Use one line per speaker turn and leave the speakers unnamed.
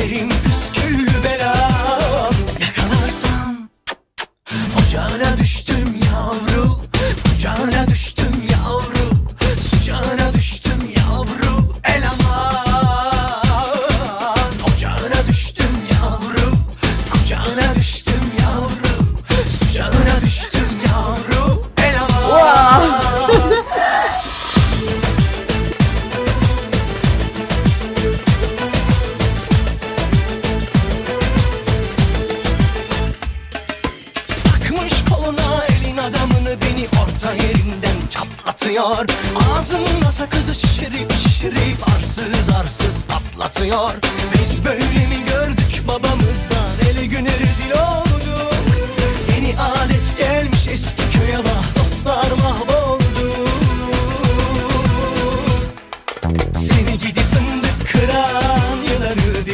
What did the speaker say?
Kaderim püsküllü belam Yakalarsam Ocağına düştüm yavru. Kucağına düştüm yavru. Sıcağına düştüm yavru. Eleman Ocağına düştüm yavru. Kucağına düştüm patlatıyor Ağzımda sakızı şişirip şişirip arsız arsız patlatıyor. Biz böyle mi gördük babamızdan? Eli güne rezil olduk. Yeni alet gelmiş eski köye bak dostlar mahvolduk